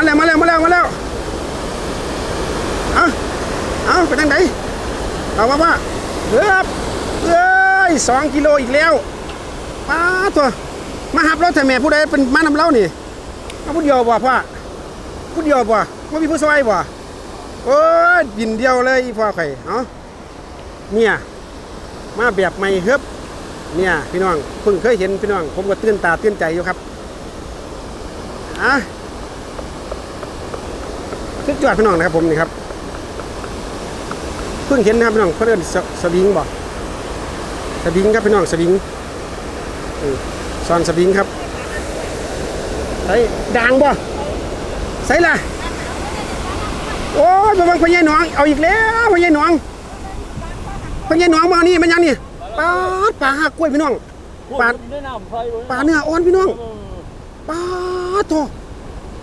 มาแล้วมาแล้วมาแล้วมาแล้วเอาเอาไปทางไหนเอาว่าว่าเฮ้ยเอ้ยสองกิโลอีกแล้วป้าตัวมาหับรถแต่แม่ผู้ใดเป็นมานำเล่านี่เอาผู้เดียวบ่พ่อผู้เดียวบ่ไม่มีผู้ช่วยบ่โอ้ยบินเดียวเลยพ่อไข่เอาเนี่ยมาแบบไม่เฮืบเนี่ยพี่น้องเพิ่งเคยเห็นพี่น้อง ผมก็ตื่นตาตื่นใจอยู่ครับอะ สุดยอดพี่น้องนะครับผมนี่ครับเพิ่งเห็นนะครับพี่น้องเขาเรียกสวิงบอกสวิงครับพี่น้องสวิงซอนสวิงครับใส่ด่างบ่ใส่ละโอ้ยระวังพญายหนองเอาอีกแล้วพญายหนองพญายหนองมานี่มันยังนี่ปลาปลาหักกล้วยพี่น้องปลาปลาเนื้ออ่อนพี่น้องปลาโต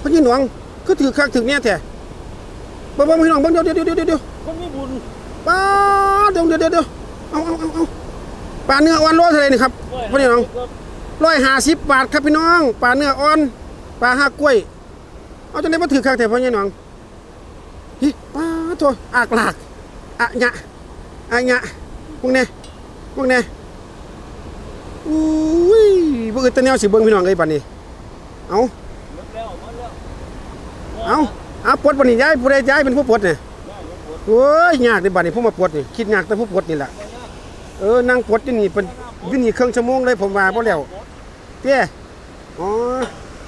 พญายหนองก็ถือคักถือเนี่ยแท้ เบิ่งเบิ่งพี่น้องเบิ่งเดี๋ยวเดี๋ยวเดี๋ยวเดี๋ยวเดี๋ยวคนมีบุญปลาเดี๋ยวเดี๋ยวเดี๋ยวเดี๋ยวเอาเอาเอาเอาปลาเนื้ออ่อนโลเท่าไหร่นี่ครับพี่น้องร้อยห้าสิบบาทครับพี่น้องปลาเนื้ออ่อนปลาห้ากล้วย เอาจังได๋มาถือคักแท้พ่อใหญ่น้องฮิปลาโตอากลากอะหยะอะหยะพวกนี้พวกนี้อุ้ยบ่อึดแต่แนวสิเบิ่งพี่น้องเอ้ยบัดนี้เอาแล้วมาแล้วเอาเอาปลดบัดนี้ย้ายผู้ใดย้ายเป็นผู้ปลดเนี่ยโอ้ยยากในบัดนี้ผมมาปลดนี่คิดยากแต่ผู้ปลดนี่แหละเออนั่งปลดอยู่นี่เป็นอยู่นี่ครึ่งชั่วโมงเลยผมว่าบ่แล้วเตี้ยอ๋อ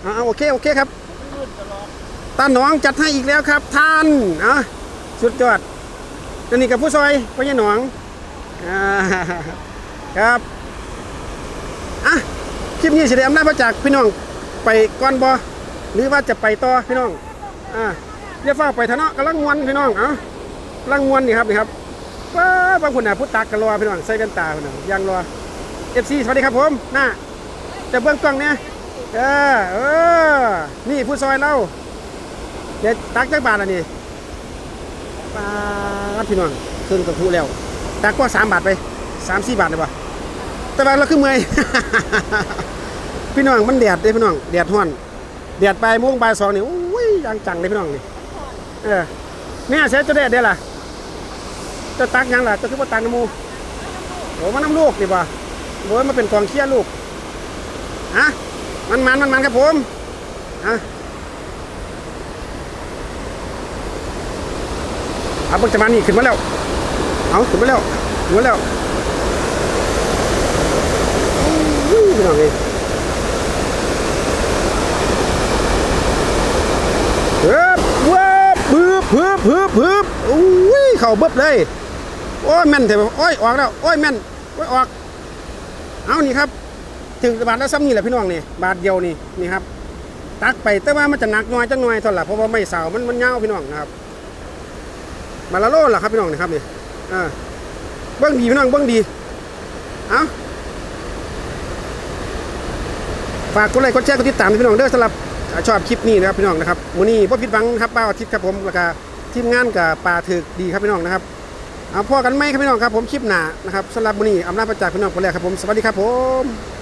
เอาเอาโอเคโอเคครับตาหนองจัดให้อีกแล้วครับ ท่านอะสุดยอดอันนี้กับผู้ซอยพ่อใหญ่หนองอครับอะคลิปนี้สิได้อำนาจมาจากพี่น้องไปก่อนบ่หรือว่าจะไปต่อพี่น้อง อ่าเรียกฟ้าไปทะเนาะกำลังมวนพี่น้องเอ้ากำลังมวนนี่ครับนี่ครับว้าบางคนน่ะพุทธักกันรอพี่น้องใส่แว่นตาพี่น้องยังรอเอฟซีสวัสดีครับผมหน้าจะเบื้องกล้องเนี่ยเออเออนี่ผู้ซอยเราเดี๋ยวตักจักบาทอะนี่ปาดพี่น้องขึ้นกับผู้แล้วตักก็สามบาทไปสามสี่บาทเลยปะแต่ว่าเราคือเมื่อยพี่น้องมันแดดเด้พี่น้องแดดห้อนเดือดไปม่วงบ่ายสองนี่ อยังจังเลยพี่น้องนี่เออเนี่ยเสียจะได้เดี๋ยวล่ะจะตักยังล่ะจะคือว่าตักน้ำมูโอ้มันน้ำลูกดีป่ะโอ้ยมาเป็นกองเคี้ยลูกฮะมันมันมันมันครับผมฮะเอาเบิกจะมานี่ขึ้นมาแล้วเอาขึ้นมาแล้วขึ้นมาแล้วอุ้ยพี่น้องนี่ เฮ้ยว้าบึบบึบบึบบึบอุ้ย เข่าบึบเลย โอ้ยแม่นเถอะโอ้ยออกแล้วโอ้ยแม่นโอ้ยออก เอานี่ครับ ถึงบาทแล้วซ้ำนี่แหละพี่น้องนี่บาทเดียวนี่นี่ครับ ตักไปแต่ว่ามันจะหนักหน้อยจังหน่อยเท่าไหร่เพราะว่าไม่เสามันมันเงาพี่น้องนะครับบาละโลเหรอครับพี่น้องนี่ครับนี่อ่าเบิ้องดีพี่น้องเบิ้องดีเอาฝากกดไลค์กดแชร์กดติดตามพี่น้องเด้อสำหรับชอบคลิปนี้นะครับพี่น้องนะครับมื้อนี้พ่ผิดหวังครับป้าอาทิตย์ครับผมแล้วก็ ทีมงานกับปลาถึกดีครับพี่น้องนะครับเอาพ่อกันไหมครับพี่น้องครับผมคลิปหนานะครับสำหรับวันนี้อำนาจประจักษ์พี่น้องคนแรกครับผมสวัสดีครับผม